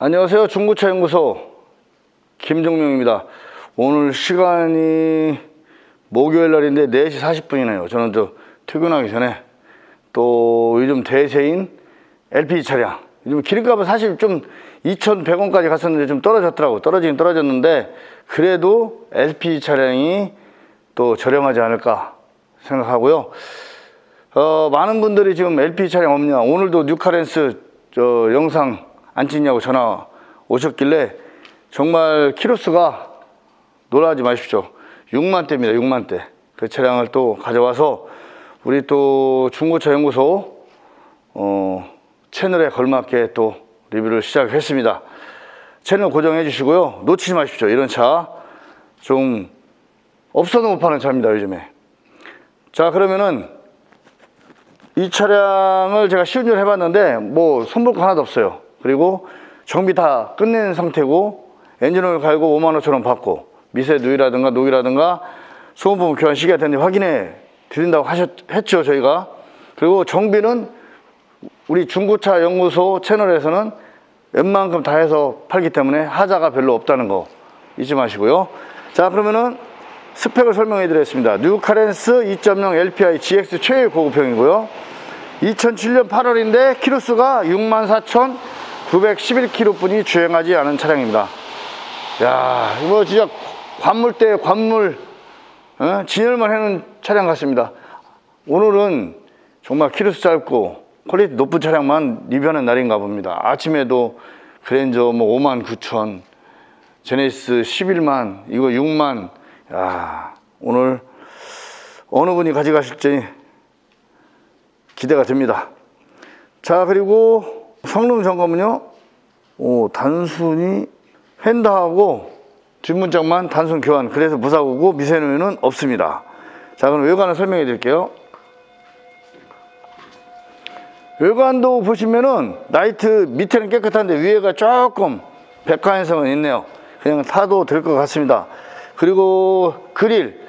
안녕하세요. 중고차 연구소 김종명입니다. 오늘 시간이 목요일 날인데 4시 40분이네요. 저는 저 퇴근하기 전에 또 요즘 대세인 LPG 차량. 요즘 기름값은 사실 좀 2,100원까지 갔었는데 좀 떨어졌더라고. 떨어지긴 떨어졌는데 그래도 LPG 차량이 또 저렴하지 않을까 생각하고요. 어, 많은 분들이 지금 LPG 차량 없냐. 오늘도 뉴카렌스 저 영상 안 찍냐고 전화 오셨길래 정말 키로수가 놀라지 마십시오. 6만 대입니다. 6만 대. 그 차량을 또 가져와서 우리 또 중고차 연구소 어, 채널에 걸맞게 또 리뷰를 시작했습니다. 채널 고정해 주시고요. 놓치지 마십시오. 이런 차 좀 없어도 못 파는 차입니다. 요즘에. 자 그러면은 이 차량을 제가 시운전을 해봤는데 뭐 손볼 거 하나도 없어요. 그리고 정비 다 끝낸 상태고 엔진오일 갈고 5만 5천 원 받고 미세 누이라든가 녹이라든가 소음부분 교환 시기가 됐는지 확인해 드린다고 하셨, 했죠 저희가. 그리고 정비는 우리 중고차 연구소 채널에서는 웬만큼 다 해서 팔기 때문에 하자가 별로 없다는 거 잊지 마시고요. 자 그러면은 스펙을 설명해 드리겠습니다. 뉴카렌스 2.0 LPI GX 최애 고급형이고요. 2007년 8월인데 키로수가 64,911km뿐이 주행하지 않은 차량입니다. 야, 이거 진짜 관물대 관물 어? 진열만 해놓은 차량 같습니다. 오늘은 정말 키로수 짧고 퀄리티 높은 차량만 리뷰하는 날인가 봅니다. 아침에도 그랜저 뭐 5만 9천, 제네시스 11만, 이거 6만. 야, 오늘 어느 분이 가져가실지 기대가 됩니다. 자, 그리고 성능 점검은요, 오, 단순히 휀다하고 뒷문짝만 단순 교환, 그래서 무사고고 미세누유는 없습니다. 자, 그럼 외관을 설명해 드릴게요. 외관도 보시면은 나이트 밑에는 깨끗한데 위에가 조금 백화현상은 있네요. 그냥 타도 될 것 같습니다. 그리고 그릴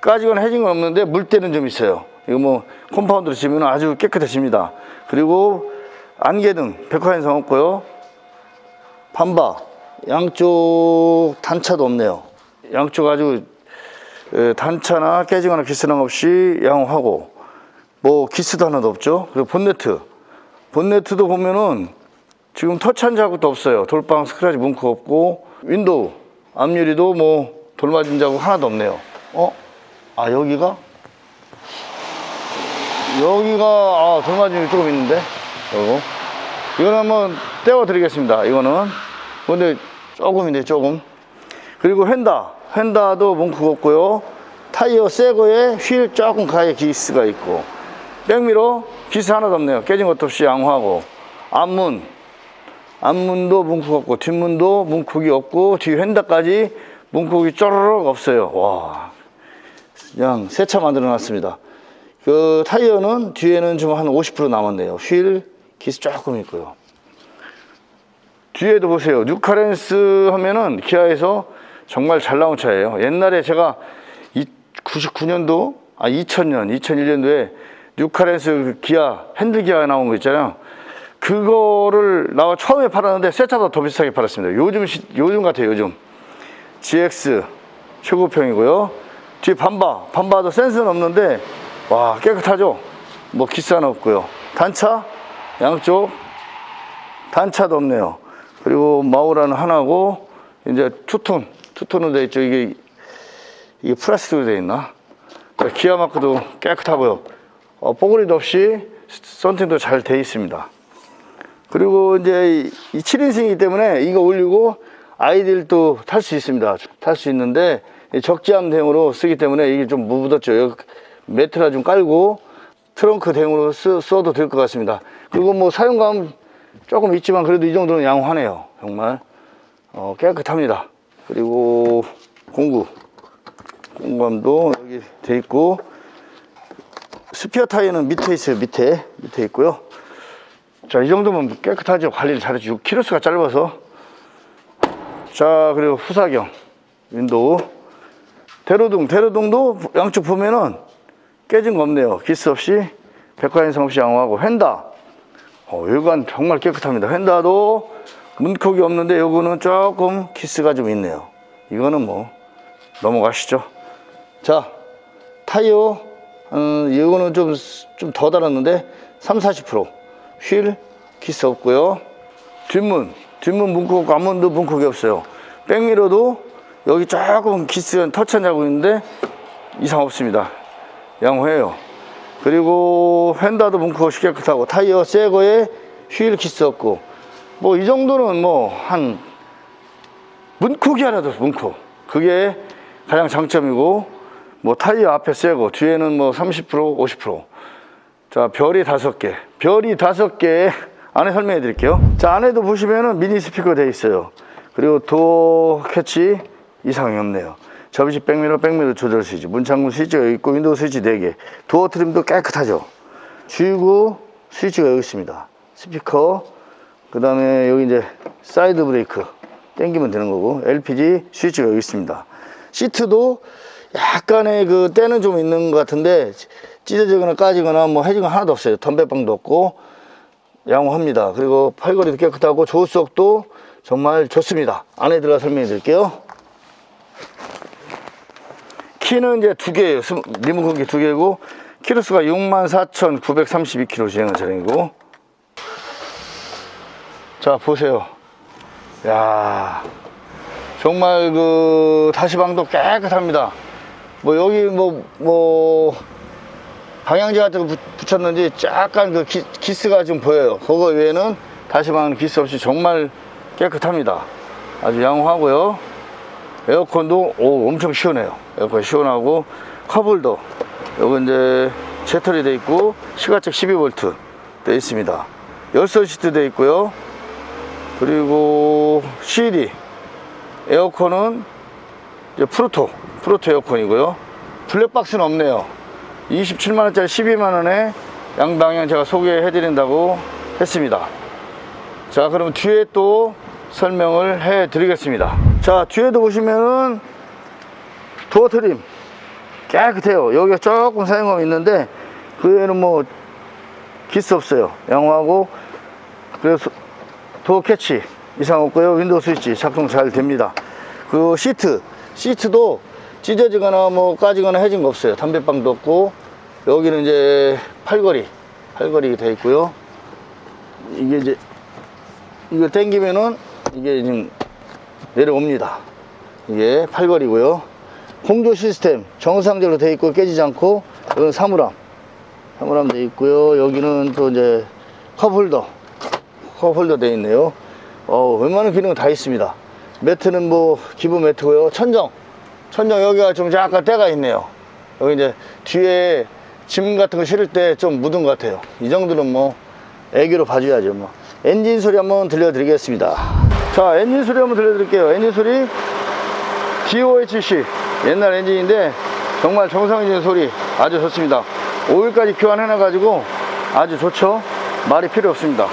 까지건 해진 건 없는데 물때는 좀 있어요. 이거 뭐 컴파운드로 치면 아주 깨끗해집니다. 그리고 안개등 백화현상 없고요. 반바 양쪽 단차도 없네요. 양쪽 아주 에, 단차나 깨지거나 기스랑 없이 양호하고 뭐 기스도 하나도 없죠. 그리고 본네트 본네트도 보면은 지금 터치한 자국도 없어요. 돌방 스크래치 문크 없고 윈도우 앞유리도 뭐 돌맞은 자국 하나도 없네요. 어? 아 여기가 여기가 아, 돌맞음이 조금 있는데 요거 이거는 한번 떼어 드리겠습니다. 이거는. 근데 조금인데 조금. 그리고 휀다. 휀다도 문크 없고요. 타이어 새 거에 휠 조금 가에 기스가 있고. 백미러 기스 하나도 없네요. 깨진 것도 없이 양호하고. 앞문. 앞문도 문콕 없고 뒷문도 문콕이 없고 뒤 휀다까지 문콕이 쪼르륵 없어요. 와. 그냥 새 차 만들어 놨습니다. 그 타이어는 뒤에는 좀 한 50% 남았네요. 휠 기스 조금 있고요. 뒤에도 보세요. 뉴카렌스 하면은 기아에서 정말 잘 나온 차예요. 옛날에 제가 99년도, 아 2000년, 2001년도에 뉴카렌스 그 기아 핸들 기아 나온 거 있잖아요. 그거를 나와 처음에 팔았는데 새 차보다 더 비싸게 팔았습니다. 요즘 시- 요즘 같아요. 요즘 GX 최고평이고요. 뒤에 반바, 반바도 센스는 없는데 와 깨끗하죠 뭐 기스 하나 없고요 단차 양쪽 단차도 없네요. 그리고 마우라는 하나고 이제 투톤 투톤으로 되어 있죠. 이게 이게 플라스틱으로 되어 있나? 자, 기아 마크도 깨끗하고요. 어, 뽀글이도 없이 썬팅도 잘 되어 있습니다. 그리고 이제 이 7인승이기 때문에 이거 올리고 아이들도 탈 수 있습니다. 탈 수 있는데 이 적재함 대용으로 쓰기 때문에 이게 좀 여기 매트라 좀 깔고 트렁크 대용으로 쓰, 써도 될 것 같습니다. 그리고 뭐 사용감 조금 있지만 그래도 이 정도는 양호하네요. 정말 어, 깨끗합니다. 그리고 공구 공구함도 여기 돼 있고 스피어 타이어는 밑에 있어요. 밑에 밑에 있고요. 자 이 정도면 깨끗하죠. 관리를 잘해주고 키로수가 짧아서 자 그리고 후사경 윈도우 대로등 대로등도 양쪽 보면은 깨진 거 없네요. 기스 없이 백화현상 없이 양호하고 휀다 어, 외관 정말 깨끗합니다. 휀다도 문콕이 없는데 요거는 조금 키스가 좀 있네요. 이거는 뭐 넘어가시죠. 자, 타이어 음, 이거는 좀 좀 더 달았는데 3, 40%. 휠 키스 없고요. 뒷문, 뒷문 문콕 아몬드 문콕이 없어요. 백미러도 여기 조금 키스 터치한 자국 있는데 이상 없습니다. 양호해요. 그리고 휀다도 문콕 깨끗하고 타이어 새 거에 휠 키스 없고 뭐 이 정도는 뭐 한 문콕이 하나 더 문콕. 그게 가장 장점이고 뭐 타이어 앞에 새거 뒤에는 뭐 30% 50%. 자 별이 다섯 개. 별이 다섯 개 안에 설명해 드릴게요. 자 안에도 보시면은 미니 스피커 되어 있어요. 그리고 도어 캐치 이상이 없네요 접이식 백미러 백미러 조절 스위치 문창문 스위치가 여기 있고 윈도우 스위치 4개. 도어 트림도 깨끗하죠? 주유구 스위치가 여기 있습니다. 스피커 그 다음에 여기 이제 사이드 브레이크 당기면 되는 거고 LPG 스위치가 여기 있습니다. 시트도 약간의 그 때는 좀 있는 것 같은데 찢어지거나 까지거나 뭐건 하나도 없어요. 덤벨방도 없고 양호합니다. 그리고 팔걸이도 깨끗하고 조수석도 정말 좋습니다. 안에 들어가 설명해 드릴게요 키는 이제 두 개예요. 스- 리모컨기 두 개고 키로수가 64,932km 주행한 차량이고. 자 보세요. 야 정말 그 다시방도 깨끗합니다. 뭐 여기 뭐뭐 방향제 같은 거 붙- 붙였는지 약간 그 기, 기스가 좀 보여요. 그거 외에는 다시방은 기스 없이 정말 깨끗합니다. 아주 양호하고요 에어컨도 오 엄청 시원해요. 에어컨 시원하고 컵홀더 여기 이제 채털이 돼 있고 시가책 12V 돼 있습니다. 열선 시트 돼 있고요. 그리고 CD 에어컨은 이제 프로토 프로토 에어컨이고요. 블랙박스는 없네요. 27만원짜리 12만원에 양방향 제가 소개해 드린다고 했습니다. 자 그럼 뒤에 또 설명을 해 드리겠습니다 자 뒤에도 보시면은 도어 트림. 깨끗해요. 여기가 조금 사용감이 있는데 그 외에는 뭐 기스 없어요. 양호하고 그래서 도어 캐치 이상 없고요. 윈도우 스위치 작동 잘 됩니다. 그 시트 시트도 찢어지거나 뭐 까지거나 해진 거 없어요. 담배방도 없고 여기는 이제 팔걸이 팔걸이 돼 있고요. 이게 이제 이거 당기면은 이게 지금 내려옵니다. 이게 팔걸이고요. 공조 시스템 정상적으로 돼 있고 깨지지 않고 이건 사물함. 사물함 돼 있고요. 여기는 또 이제 컵홀더 컵홀더 돼 있네요. 어, 웬만한 기능은 다 있습니다. 매트는 뭐 기본 매트고요. 천정. 천정 여기가 좀 약간 때가 있네요. 여기 이제 뒤에 짐 같은 거 실을 때 좀 묻은 것 같아요. 이 정도는 뭐 애기로 봐줘야죠 뭐. 엔진 소리 한번 들려드리겠습니다 자 엔진 소리 한번 들려드릴게요 엔진 소리 DOHC 옛날 엔진인데 정말 정상적인 소리 아주 좋습니다 오일까지 교환해 놔 가지고 아주 좋죠 말이 필요 없습니다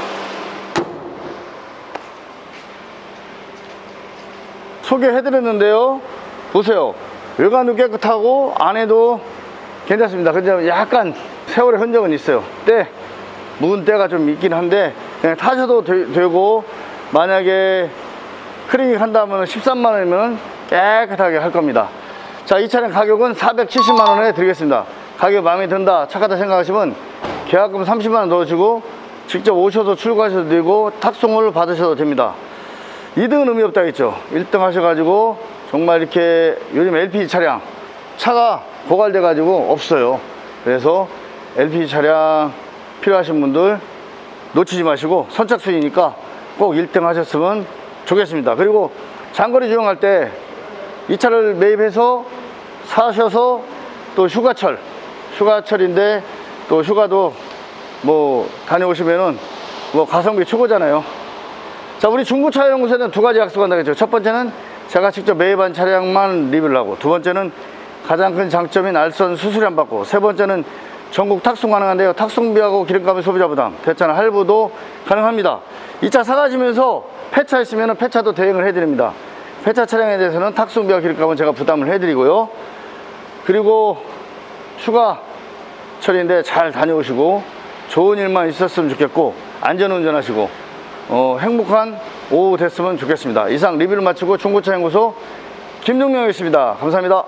소개해드렸는데요. 보세요. 외관도 깨끗하고 안에도 괜찮습니다. 근데 약간 세월의 흔적은 있어요. 때, 묵은 때가 좀 있긴 한데 타셔도 되, 고 만약에 크리닉 한다면 13만 원이면 깨끗하게 할 겁니다. 자, 이 차량 가격은 470만 원에 드리겠습니다. 가격 마음에 든다, 착하다 생각하시면 계약금 30만 원 넣어주고 직접 오셔서 출고하셔도 되고 탁송을 받으셔도 됩니다. 2등은 의미 없다 했죠. 1등 하셔가지고 정말 이렇게 요즘 LPG 차량 차가 고갈돼 가지고 없어요. 그래서 LPG 차량 필요하신 분들 놓치지 마시고 선착순이니까 꼭 1등 하셨으면 좋겠습니다. 그리고 장거리 주행할 때 이 차를 매입해서 사셔서 또 휴가철 휴가철인데 또 휴가도 뭐 다녀오시면은 뭐 가성비 최고잖아요. 자, 우리 중고차 연구소는 두 가지 약속한다고 했죠. 첫 번째는 제가 직접 매입한 차량만 리뷰를 하고, 두 번째는 가장 큰 장점인 알선 수수료 안 받고, 세 번째는 전국 탁송 가능한데요. 탁송비하고 기름값의 소비자 부담, 대차는 할부도 가능합니다. 이 차 사가시면서 폐차 있으면 폐차도 대행을 해드립니다. 폐차 차량에 대해서는 탁송비와 기름값은 제가 부담을 해드리고요. 그리고 휴가철인데 잘 다녀오시고 좋은 일만 있었으면 좋겠고 안전 운전하시고 어, 행복한 오후 됐으면 좋겠습니다. 이상 리뷰를 마치고 중고차 연구소 김종명이었습니다. 감사합니다.